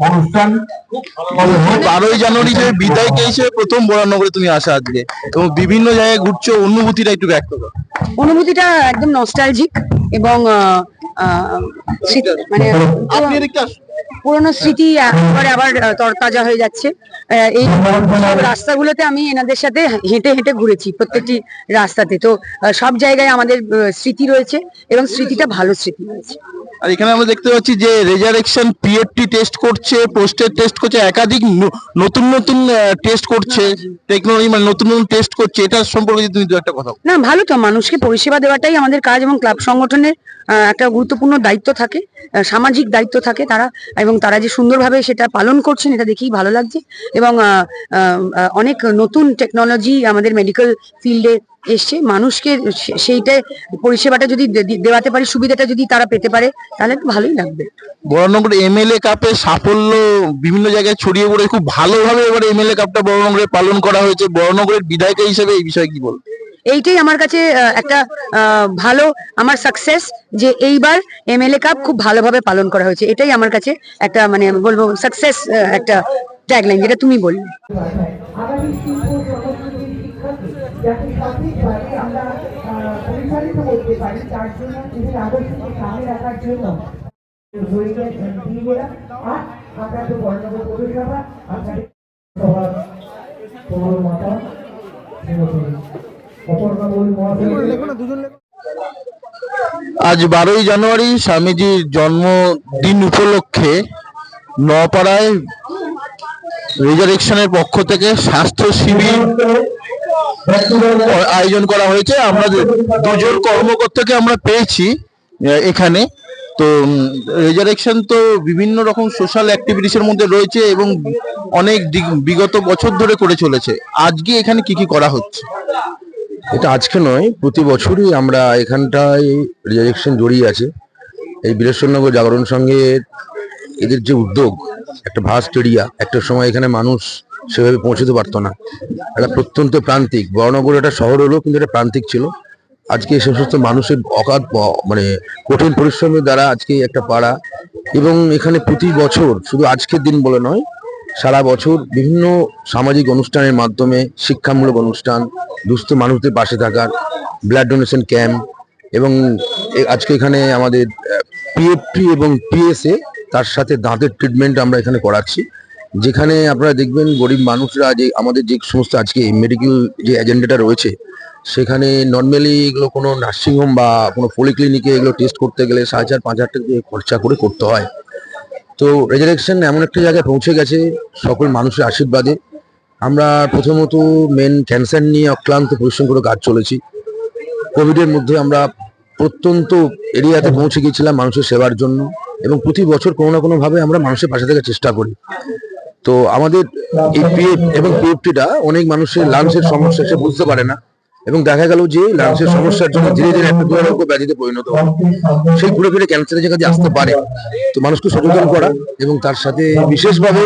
অনুষ্ঠান বারোই জানুয়ারি যে বিদায় হিসেবে প্রথম বরানগরে তুমি আসা আজকে। এবং বিভিন্ন জায়গায় ঘুরছো অনুভূতিটা একটু ব্যক্ত করো। অনুভূতিটা একদম নস্টালজিক এবং আহ, আহ, মানে। পুরোনো স্মৃতি একবারে আবার তরতাজা হয়ে যাচ্ছে। এই সব রাস্তাগুলোতে আমি এনাদের সাথে হেঁটে হেঁটে ঘুরেছি প্রত্যেকটি রাস্তাতে। তো সব জায়গায় আমাদের স্মৃতি রয়েছে এবং স্মৃতিটা ভালো স্মৃতি রয়েছে। আর এখানে আমরা দেখতে পাচ্ছি যে রেজারেকশন পিএফটি টেস্ট করছে পোস্টের টেস্ট করছে একাধিক নতুন নতুন টেস্ট করছে টেকনোলজি মানে নতুন নতুন টেস্ট করছে এটা সম্পর্কে তুমি দু একটা কথা না ভালো তো মানুষকে পরিষেবা দেওয়াটাই আমাদের কাজ এবং ক্লাব সংগঠনের একটা গুরুত্বপূর্ণ দায়িত্ব থাকে সামাজিক দায়িত্ব থাকে। তারা এবং তারা যে সুন্দরভাবে সেটা পালন করছেন, এটা দেখেই ভালো লাগছে। এবং অনেক নতুন টেকনোলজি আমাদের মেডিকেল ফিল্ডে এসছে। মানুষকে সেইটা পরিষেবাটা যদি দেওয়াতে পারি, সুবিধাটা যদি তারা পেতে পারে, তাহলে ভালোই লাগবে। বরানগর এমএলএ কাপের সাফল্য বিভিন্ন জায়গায় ছড়িয়ে পড়ে। খুব ভালোভাবে এবার এমএলএ কাপটা বরানগরে পালন করা হয়েছে। বরানগরের বিধায়িকা হিসেবে এই বিষয়ে কি বলব এইটাই আমার কাছে একটা ভালো আমার সাকসেস যে এইবার এমএলএ কাপ খুব ভালোভাবে পালন করা হয়েছে। এটাই আমার কাছে একটা মানে বলব সাকসেস একটা ট্যাগলাইন যেটা তুমি বললে। আমরা তো পৌরসভা মাতা আজ বারোই জানুয়ারি স্বামীজির জন্মদিন উপলক্ষে নপাড়ায় রিজারেকশনের পক্ষ থেকে স্বাস্থ্য শিবির আয়োজন করা হয়েছে। আমরা দুজন কর্মকর্তাকে আমরা পেয়েছি এখানে। তো রেজারেকশন তো বিভিন্ন রকম সোশ্যাল অ্যাক্টিভিটিস এর মধ্যে রয়েছে এবং অনেক বিগত বছর ধরে করে চলেছে। আজকে এখানে কি কি করা হচ্ছে? এটা আজকে নয়, প্রতি বছরই আমরা এখানটায় রিজারেকশন জড়িয়ে আছে। এই বীরেশ্বরনগর জাগরণ সঙ্গে এদের যে উদ্যোগ, একটা ভাস্ট এরিয়া একটা সময় এখানে মানুষ সেভাবে পৌঁছতে পারতো না। একটা প্রত্যন্ত প্রান্তিক, বড়নগর একটা শহর হলো কিন্তু এটা প্রান্তিক ছিল। আজকে এই সমস্ত মানুষের অকাত মানে কঠিন পরিশ্রমের দ্বারা আজকে একটা পাড়া এবং এখানে প্রতি বছর, শুধু আজকের দিন বলে নয় সারা বছর বিভিন্ন সামাজিক অনুষ্ঠানের মাধ্যমে, শিক্ষামূলক অনুষ্ঠান, দুস্থ মানুষদের পাশে থাকার ব্লাড ডোনেশন ক্যাম্প এবং আজকে এখানে আমাদের পিএফটি এবং পিএসএ তার সাথে দাঁতের ট্রিটমেন্ট আমরা এখানে করাচ্ছি। যেখানে আপনারা দেখবেন গরিব মানুষরা যে, আমাদের যে সমস্ত আজকে মেডিকেল যে এজেন্ডাটা রয়েছে, সেখানে নর্মালি এগুলো কোনো নার্সিংহোম বা কোনো পলিক্লিনিকে এগুলো টেস্ট করতে গেলে সাড়ে চার, পাঁচ হাজার টাকা খরচা করে করতে হয়। তো রেজারেকশন এমন একটা জায়গায় পৌঁছে গেছে সকল মানুষের আশীর্বাদে। আমরা প্রথমত মেন ক্যান্সার নিয়ে অক্লান্ত পরিশ্রম করে কাজ চলেছি। কোভিডের মধ্যে আমরা প্রত্যন্ত এরিয়াতে পৌঁছে গিয়েছিলাম মানুষের সেবার জন্য এবং প্রতি বছর কোনো না কোনোভাবে আমরা মানুষের পাশে থাকার চেষ্টা করি। তো আমাদের এই পিএফ এবং পিএফটিটা অনেক মানুষের লাংসের সমস্যা সে বুঝতে পারে না। এবং দেখা গেল যে লাংসের সমস্যার জন্য ধীরে ধীরে একটা দুরারোগ্য ব্যাধিতে পরিণত হয়। সেই ঘুরে ফিরে ক্যান্সারের জায়গাতে আসতে পারে তো মানুষকে সচেতন করা এবং তার সাথে বিশেষভাবে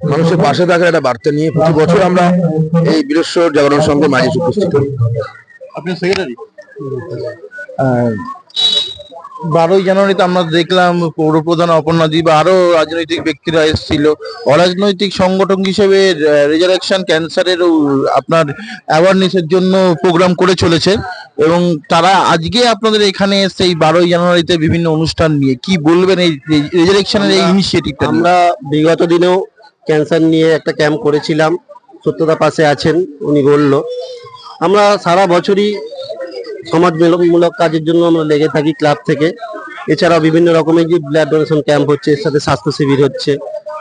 মানুষের পাশে থাকার একটা বার্তা নিয়ে প্রতি বছর আমরা এই বীরেশ্বর জাগরণ সঙ্গে মাঝে উপস্থিত হই। আপনি সেক্রেটারি বারোই জানুয়ারিতে আমরা দেখলাম পৌরপ্রধান অপর্ণাদি বা আরও রাজনৈতিক ব্যক্তিরা এসেছিল। অরাজনৈতিক সংগঠন হিসেবে রিজারেকশন ক্যান্সারের আপনার অ্যাওয়ারনেসের জন্য প্রোগ্রাম করে চলেছে এবং তারা আজকে আপনাদের এখানে এসে এই বারোই জানুয়ারিতে বিভিন্ন অনুষ্ঠান নিয়ে কি বলবেন এই রিজারেকশনের এই ইনিশিয়েটিভটা আমরা বিগত দিনেও ক্যান্সার নিয়ে একটা ক্যাম্প করেছিলাম। সত্যতা পাশে আছেন উনি বলল। আমরা সারা বছরই সমাজমূলক কাজের জন্য আমরা লেগে থাকি ক্লাব থেকে। এছাড়াও বিভিন্ন রকমের যে ব্লাড ডোনেশন ক্যাম্প হচ্ছে, এর সাথে স্বাস্থ্য শিবির হচ্ছে,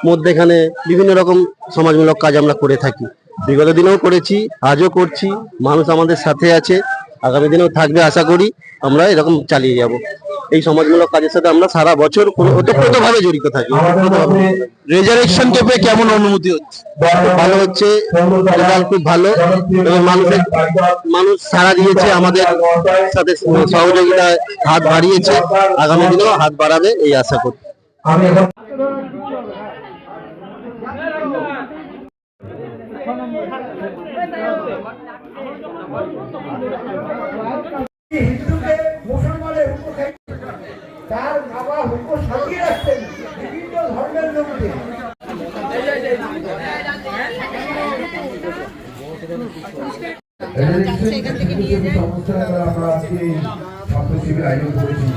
মধ্যেখানে বিভিন্ন রকম সমাজমূলক কাজ আমরা করে থাকি। বিগত দিনেও করেছি, আজও করছি, মানুষ আমাদের সাথে আছে। আগামী দিনেও থাকবে, আশা করি আমরা এরকম চালিয়ে যাব। এই সমাজমূলক কাজের সাথে আমরা সারা বছর কোনো ওতপ্রোতভাবে জড়িত থাকি। রেজারেকশন ক্যাম্পে কেমন অনুমতি হচ্ছে? ভালো হচ্ছে রেজাল্ট খুব ভালো এবং মানুষের মানুষ সাড়া দিয়েছে আমাদের সাথে সহযোগিতায় হাত বাড়িয়েছে। আগামী দিনেও হাত বাড়াবে এই আশা করি এখন হিন্দুকে মুসলমানের হুকু খাই তার বাবা হুকু সাজিয়ে রাখতেন বিভিন্ন ধর্মের লোক উঠে সংস্থা আমরা আজকে ছাত্র শিবির আয়োজন করেছি।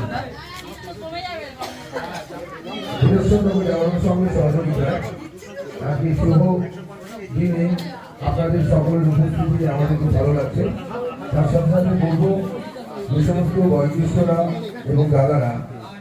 আজকে শুভ দিনে আপনাদের সকলের উপস্থিতি আমাদের খুব ভালো লাগছে। তার সাথে সাথে বলব যে সমস্ত বয়োজ্যেষ্ঠরা এবং দাদারা